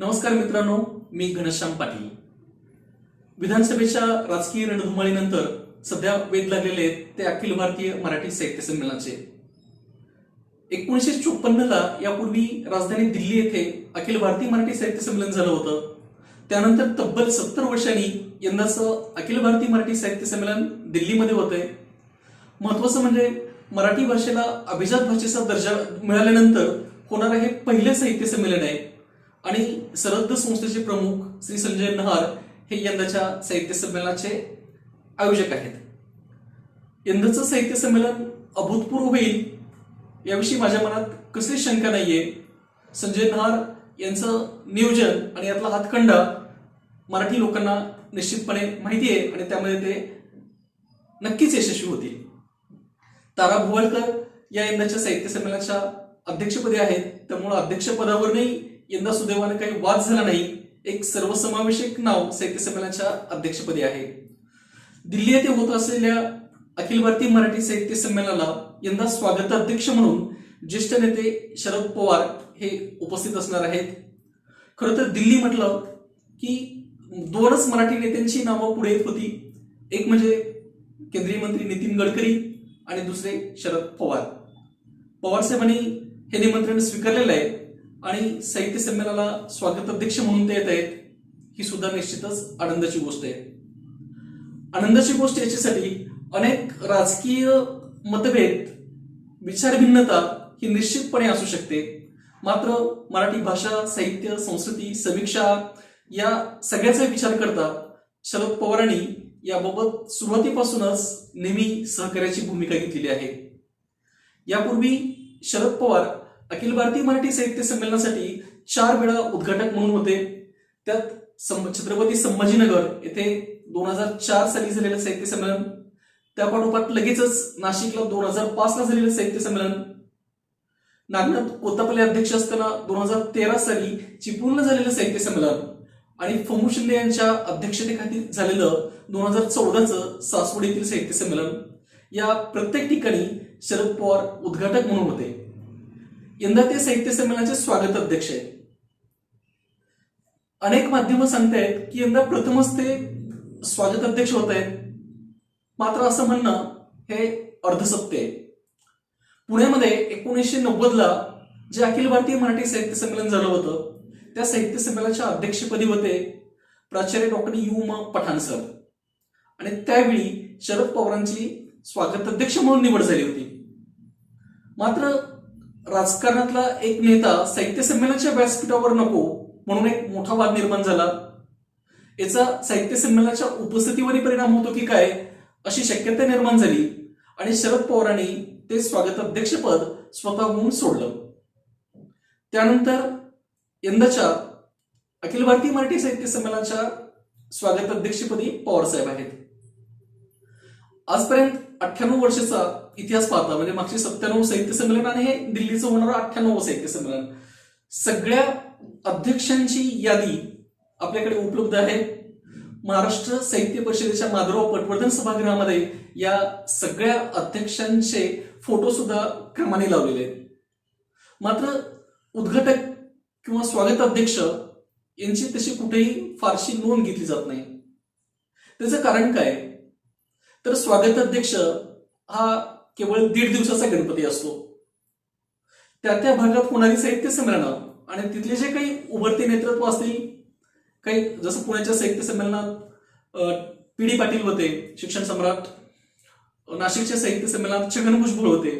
नमस्कार मित्रांनो मी घनश्याम पाटील. विधानसभेच्या राजकीय रणधुमाळीनंतर सध्या वेध लागलेले आहेत ते अखिल भारतीय मराठी साहित्य संमेलनाचे. एकोणीसशे चोपन्नला यापूर्वी राजधानी दिल्ली येथे अखिल भारतीय मराठी साहित्य संमेलन झालं होतं. त्यानंतर तब्बल सत्तर वर्षांनी यंदाचं अखिल भारतीय मराठी साहित्य संमेलन दिल्लीमध्ये होतंय. महत्वाचं म्हणजे मराठी भाषेला अभिजात भाषेचा दर्जा मिळाल्यानंतर होणारं हे पहिलं साहित्य संमेलन आहे. आणि सरहद्द संस्थेचे प्रमुख श्री संजय नहार हे यंदाच्या साहित्य संमेलनाचे आयोजक आहेत. यंदाचं साहित्य संमेलन अभूतपूर्व होईल याविषयी माझ्या मनात कसली शंका नाहीये. संजय नहार यांचं नियोजन आणि यातला हातखंडा मराठी लोकांना निश्चितपणे माहिती आहे आणि त्यामध्ये ते नक्कीच यशस्वी होतील. तारा भुवळकर या यंदाच्या साहित्य संमेलनाच्या अध्यक्षपदी आहेत. त्यामुळे अध्यक्षपदावरही यंदा सुदैवाने काही वाद झाला नाही. एक सर्वसमावेशक नाव साहित्य संमेलनाच्या अध्यक्षपदी आहे. दिल्ली येथे होत असलेल्या अखिल भारतीय मराठी साहित्य संमेलनाला यंदा स्वागताध्यक्ष म्हणून ज्येष्ठ नेते शरद पवार हे उपस्थित असणार आहेत. खरं तर दिल्ली म्हटलं की दोनच मराठी नेत्यांची नावं पुढे येत होती. एक म्हणजे केंद्रीय मंत्री नितीन गडकरी आणि दुसरे शरद पवार. पवार साहेबांनी हे निमंत्रण स्वीकारलेलं आहे. आणि साहित्य संमेलनाला स्वागताध्यक्ष म्हणून ते येत आहेत ही सुद्धा निश्चितच आनंदाची गोष्ट आहे. आनंदाची गोष्ट याच्यासाठी अनेक राजकीय मतभेद विचारभिन्नता ही निश्चितपणे असू शकते. मात्र मराठी भाषा साहित्य संस्कृती समीक्षा या सगळ्याचा विचार करता शरद पवारांनी याबाबत सुरुवातीपासूनच नेहमी सहकार्याची भूमिका घेतलेली आहे. यापूर्वी शरद पवार अखिल भारतीय मराठी साहित्य संमेलनासाठी चार वेळा उद्घाटक म्हणून होते. त्यात सं- छत्रपती संभाजीनगर येथे दोन हजार चार साली झालेलं साहित्य संमेलन त्या पाठोपाठ लगेचच नाशिकला दोन हजार पाच ला झालेलं साहित्य संमेलन नागनाथ कोत्तापल्ले अध्यक्ष असताना दोन हजार तेरा साली चिपळूणला झालेलं साहित्य संमेलन आणि फमू शिंदे यांच्या अध्यक्षतेखाली झालेलं दोन हजार चौदाचं सासवड येथील साहित्य संमेलन या प्रत्येक ठिकाणी शरद पवार उद्घाटक म्हणून होते. यंदा ते साहित्य संमेलनाचे स्वागत अध्यक्ष आहेत. अनेक माध्यमं सांगतायत की यंदा प्रथमच ते स्वागत अध्यक्ष होत आहेत. मात्र असं म्हणणं हे अर्धसत्य आहे. पुण्यामध्ये एकोणीसशे नव्वदला जे अखिल भारतीय मराठी साहित्य संमेलन झालं होतं त्या साहित्य संमेलनाच्या अध्यक्षपदी होते प्राचार्य डॉक्टर यू म पठाण सर. आणि त्यावेळी शरद पवारांची स्वागताध्यक्ष म्हणून निवड झाली होती. मात्र राजकारणातला एक नेता साहित्य संमेलनाच्या व्यासपीठावर नको म्हणून एक मोठा वाद निर्माण झाला. याचा साहित्य संमेलनाच्या उपस्थितीवरही परिणाम होतो की काय अशी शक्यता निर्माण झाली आणि शरद पवारांनी ते स्वागताध्यक्षपद स्वतःहून सोडलं. त्यानंतर यंदाच्या अखिल भारतीय मराठी साहित्य संमेलनाच्या स्वागताध्यक्षपदी पवार साहेब आहेत. आजपर्यंत अठ्ठ्याण्णव वर्षाचा इतिहास पाहता म्हणजे मागचे सत्त्याण्णव साहित्य संमेलन आणि हे दिल्लीचं होणारं अठ्ठ्याण्णव साहित्य संमेलन. सगळ्या अध्यक्षांची यादी आपल्याकडे उपलब्ध आहे. महाराष्ट्र साहित्य परिषदेच्या माधुराव पटवर्धन सभागृहामध्ये या सगळ्या अध्यक्षांचे फोटो सुद्धा क्रमाने लावलेले आहेत. मात्र उद्घाटक किंवा स्वागत अध्यक्ष यांची तशी कुठेही फारशी नोंद घेतली जात नाही. त्याचं कारण काय? तर स्वागताध्यक्ष हा केवळ दीड दिवसाचा गणपती असतो. त्या त्या भागात होणारी साहित्य संमेलनं आणि तिथले जे काही उभरते नेतृत्व असतील काही जसं पुण्याच्या साहित्य संमेलनात पी डी पाटील होते शिक्षण सम्राट नाशिकच्या साहित्य संमेलनात छगन भुजबळ होते.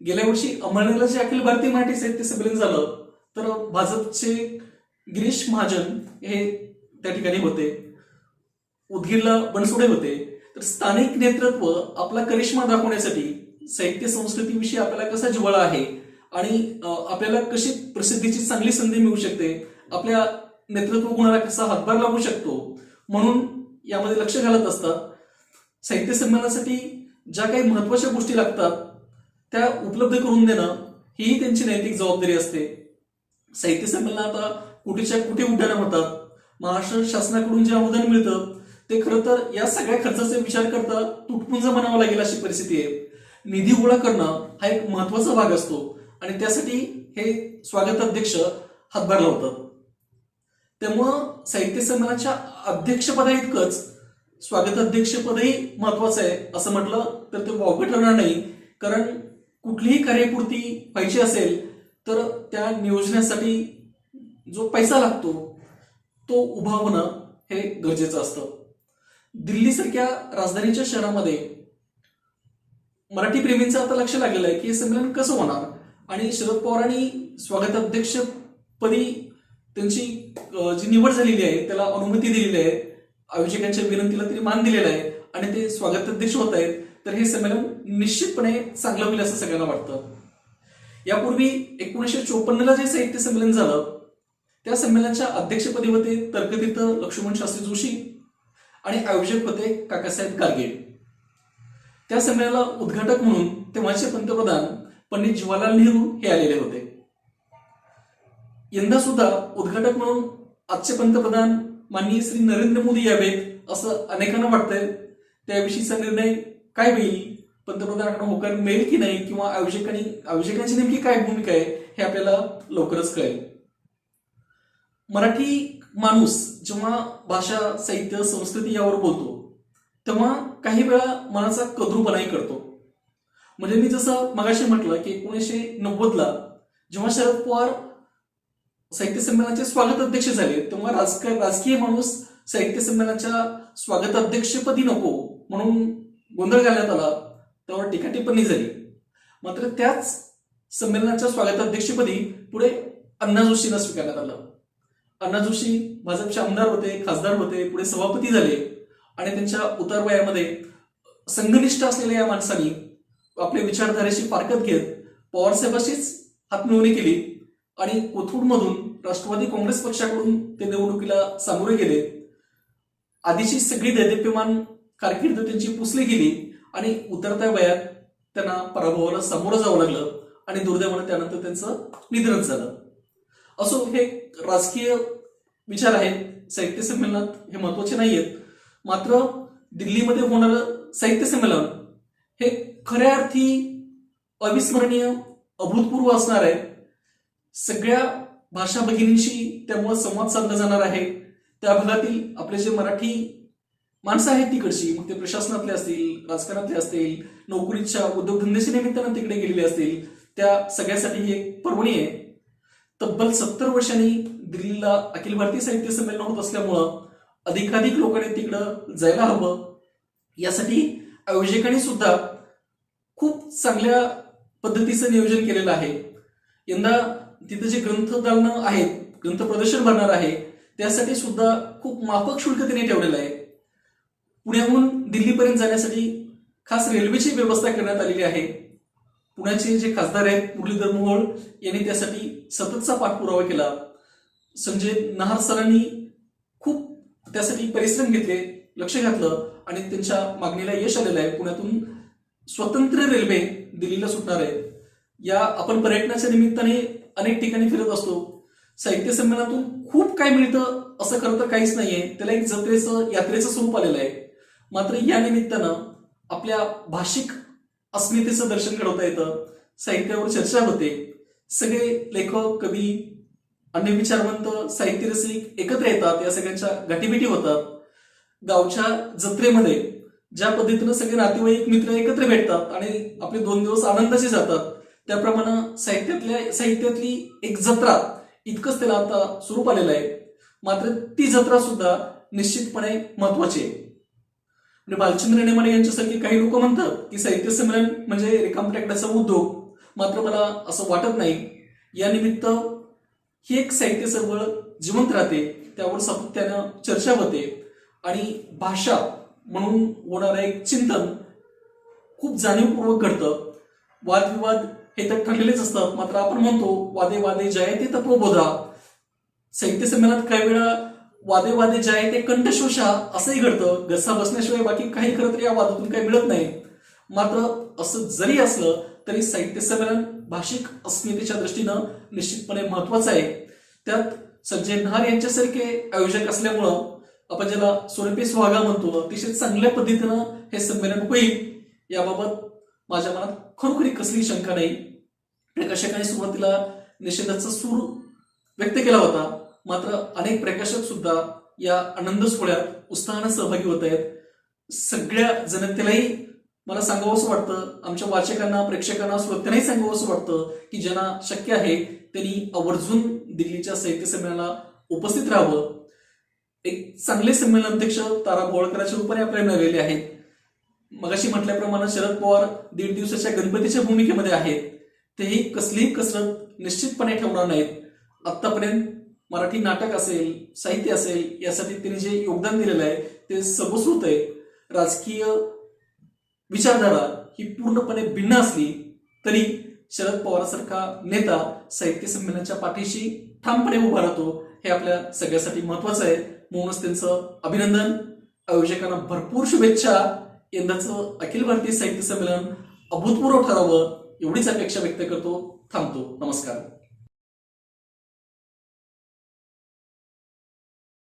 गेल्या वर्षी अमरनेरला जे अखिल भारतीय मराठी साहित्य संमेलन झालं तर भाजपचे गिरीश महाजन हे त्या ठिकाणी होते. उदगीरला बनसोडे होते. तर स्थानिक नेतृत्व आपला करिश्मा दाखवण्यासाठी साहित्य संस्कृतीविषयी आपल्याला कसा जिव्हाळा आहे आणि आपल्याला कशी प्रसिद्धीची चांगली संधी मिळू शकते आपल्या नेतृत्व गुणाला कसा हातभार लागू शकतो म्हणून यामध्ये लक्ष घालत असतात. साहित्य संमेलनासाठी ज्या काही महत्त्वाच्या गोष्टी लागतात त्या उपलब्ध करून देणं ही त्यांची नैतिक जबाबदारी असते. साहित्य संमेलन आता कुठेच्या कुठे उड्डाणं होतात महाराष्ट्र शासनाकडून जे अनुदान मिळतं ते खरं तर या सगळ्या खर्चाचा विचार करता तुटपुंज म्हणावं लागेल अशी परिस्थिती आहे. निधी गोळा करणं हा एक महत्त्वाचा भाग असतो आणि त्यासाठी हे स्वागत अध्यक्ष हातभार लावतात. त्यामुळं साहित्य संमेलनाच्या अध्यक्षपदा इतकंच स्वागत अध्यक्षपदही महत्वाचं आहे असं म्हटलं तर ते वावगं ठरणार नाही. कारण कुठलीही कार्यपूर्ती पाहिजे असेल तर त्या नियोजनासाठी जो पैसा लागतो तो उभा होणं हे गरजेचं असतं. दिल्लीसारख्या राजधानीच्या शहरामध्ये मराठी प्रेमींचं आता लक्ष लागलेलं आहे की हे संमेलन कसं होणार? आणि शरद पवारांनी स्वागताध्यक्षपदी त्यांची जी निवड झालेली आहे त्याला अनुमती दिलेली आहे. आयोजकांच्या विनंतीला तरी मान दिलेला आहे आणि ते स्वागताध्यक्ष होत आहेत. तर हे संमेलन निश्चितपणे चांगलं होईल असं सगळ्यांना वाटतं. यापूर्वी एकोणीसशे चोपन्नला जे साहित्य संमेलन झालं त्या संमेलनाच्या अध्यक्षपदी होते तर्कतीर्थ लक्ष्मण शास्त्री जोशी. आणि आयोजक होते काकासाहेब कारगिल त्या संमेलनाला उद्घाटक म्हणून तेव्हाचे पंतप्रधान पंडित जवाहरलाल नेहरू हे आलेले होते. यंदा सुद्धा उद्घाटक म्हणून आजचे पंतप्रधान माननीय श्री नरेंद्र मोदी यावेत असं अनेकांना वाटतंय. त्याविषयीचा निर्णय काय होईल? पंतप्रधानांकडे होकार मिळेल की नाही? किंवा आयोजकांनी आयोजकांची नेमकी काय भूमिका आहे? हे आपल्याला लवकरच कळेल. मराठी माणूस जेव्हा भाषा साहित्य संस्कृती यावर बोलतो तेव्हा काही वेळा मनाचा कद्रूपणाही करतो. म्हणजे मी जसं मगाशी म्हटलं की एकोणीसशे नव्वदला जेव्हा शरद पवार साहित्य संमेलनाचे स्वागत अध्यक्ष झाले तेव्हा राजकीय राजकीय माणूस साहित्य संमेलनाच्या स्वागत अध्यक्षपदी नको म्हणून गोंधळ घालण्यात आला त्यावर टीकाटिप्पणी झाली. मात्र त्याच संमेलनाच्या स्वागताध्यक्षपदी पुढे अण्णा जोशींना स्वीकारण्यात आलं. अण्णा जोशी भाजपचे आमदार होते खासदार होते पुढे सभापती झाले आणि त्यांच्या उतारवयामध्ये संघनिष्ठ असलेल्या या माणसांनी आपल्या विचारधारेशी फारकत घेत पवारसाहेबाशीच हातमिळवणी केली आणि कोथरूडमधून राष्ट्रवादी काँग्रेस पक्षाकडून ते निवडणुकीला सामोरे गेले. आधीची सगळी दैदेप्यमान कारकीर्द त्यांची पुसली गेली आणि उतरत्या वयात त्यांना पराभवाला सामोरं जावं लागलं आणि दुर्दैवानं त्यानंतर त्यांचं निधन झालं. असो हे राजकीय विचार आहेत साहित्य संमेलनात हे महत्त्वाचे नाहीयेत. मात्र दिल्लीमध्ये होणारं साहित्य संमेलन हे खऱ्या अर्थी अविस्मरणीय अभूतपूर्व असणार आहे. सगळ्या भाषा भगिनींशी त्यामुळे संवाद साधला जाणार आहे. त्या भागातील आपले जे मराठी माणसं आहेत तिकडची मग ते प्रशासनातले असतील राजकारणातले असतील नोकरीच्या उद्योगधंद्याच्या निमित्तानं तिकडे गेलेले असतील त्या सगळ्यासाठी ही एक पर्वणी आहे. तब्बल सत्तर वर्षांनी दिल्लीला अखिल भारतीय साहित्य संमेलन होत असल्यामुळं अधिकाधिक लोकांनी तिकडं जायला हवं. यासाठी आयोजकांनी सुद्धा खूप चांगल्या पद्धतीचं नियोजन केलेलं आहे. यंदा तिथे जे ग्रंथ दालनं आहेत ग्रंथ प्रदर्शन भरणार आहे त्यासाठी सुद्धा खूप माफक शुल्क त्यांनी ठेवलेलं आहे. पुण्याहून दिल्लीपर्यंत जाण्यासाठी खास रेल्वेची व्यवस्था करण्यात आलेली आहे. पुण्याचे जे खासदार आहेत मुरलीधर मोहोळ यांनी त्यासाठी सततचा पाठपुरावा केला. संजय नहार सरांनी खूप त्यासाठी परिश्रम घेतले लक्ष घातलं आणि त्यांच्या मागणीला यश आलेलं आहे. पुण्यातून स्वतंत्र रेल्वे दिल्लीला सुटणार आहे. या आपण पर्यटनाच्या निमित्ताने अनेक ठिकाणी फिरत असतो. साहित्य संमेलनातून खूप काय मिळतं असं खरं तर काहीच नाहीये. त्याला एक जत्रेचं यात्रेचं स्वरूप आलेलं आहे. मात्र या निमित्तानं आपल्या भाषिक अस्मितेचं दर्शन घडवता येतं साहित्यावर चर्चा होते. सगळे लेखक कवी अन्य विचारवंत साहित्य रसिक एकत्र येतात या सगळ्यांच्या गाठीभेटी होतात. गावच्या जत्रेमध्ये ज्या पद्धतीनं सगळे नातेवाईक मित्र एकत्र भेटतात आणि आपले दोन दिवस आनंदाचे जातात त्याप्रमाणे साहित्यातल्या साहित्यातली एक जत्रा इतकंच त्याला आता स्वरूप आलेलं आहे. मात्र ती जत्रा सुद्धा निश्चितपणे महत्वाची आहे. आणि भालचंद्र नेमाडे यांच्यासारखे काही लोक म्हणतात की साहित्य संमेलन म्हणजे रिकामटेकड्याचा उद्योग. मात्र मला असं वाटत नाही. या निमित्त ही एक साहित्य चळवळ जिवंत राहते त्यावर सातत्यानं चर्चा होते. आणि भाषा म्हणून होणारं एक चिंतन खूप जाणीवपूर्वक घडतं. वादविवाद हे तर ठरलेलेच असतात. मात्र आपण म्हणतो वादे वादे जयते तत्वबोधा साहित्य संमेलनात काही वेळा वादे वादे ते कंठशोषा असंही घडतं. घसा बसण्याशिवाय बाकी काही खरं तर या वादातून काही मिळत नाही. मात्र असं जरी असलं तरी साहित्य संमेलन भाषिक अस्मितेच्या दृष्टीनं निश्चितपणे महत्वाचं आहे. त्यात संजय नहार यांच्यासारखे आयोजक असल्यामुळं आपण ज्याला सोरपे सुहागा म्हणतो अतिशय चांगल्या पद्धतीनं हे संमेलन होईल याबाबत माझ्या मनात खरोखरी कसली शंका नाही. प्रकाशकाने सुरुवातीला निषेधाचा सूर व्यक्त केला होता मात्र अनेक प्रकाशक सुद्धा या आनंद सोहळ्यात उत्साहानं सहभागी होत आहेत. सगळ्या जनतेलाही मला सांगावंसं वाटतं आमच्या वाचकांना प्रेक्षकांना श्रोत्यांनाही सांगावंसं वाटतं की ज्यांना शक्य आहे त्यांनी आवर्जून दिल्लीच्या साहित्य संमेलनाला उपस्थित राहावं. एक चांगले संमेलन अध्यक्ष तारा बोळकराच्या रूपाने आपल्याला मिळालेले आहेत. मगाशी म्हटल्याप्रमाणे शरद पवार दीड दिवसाच्या गणपतीच्या भूमिकेमध्ये आहेत. तेही कसलीही कसरत निश्चितपणे ठेवणार नाहीत. आतापर्यंत मराठी नाटक असेल साहित्य असेल यासाठी त्यांनी जे योगदान दिलेलं आहे ते सर्वश्रुत आहे. राजकीय विचारधारा ही पूर्णपणे भिन्न असली तरी शरद पवारांसारखा नेता साहित्य संमेलनाच्या पाठीशी ठामपणे उभा राहतो हे आपल्या सगळ्यासाठी महत्वाचं आहे. म्हणूनच त्यांचं अभिनंदन. आयोजकांना भरपूर शुभेच्छा. यंदाचं अखिल भारतीय साहित्य संमेलन अभूतपूर्व ठरावं एवढीच अपेक्षा व्यक्त करतो. थांबतो. नमस्कार.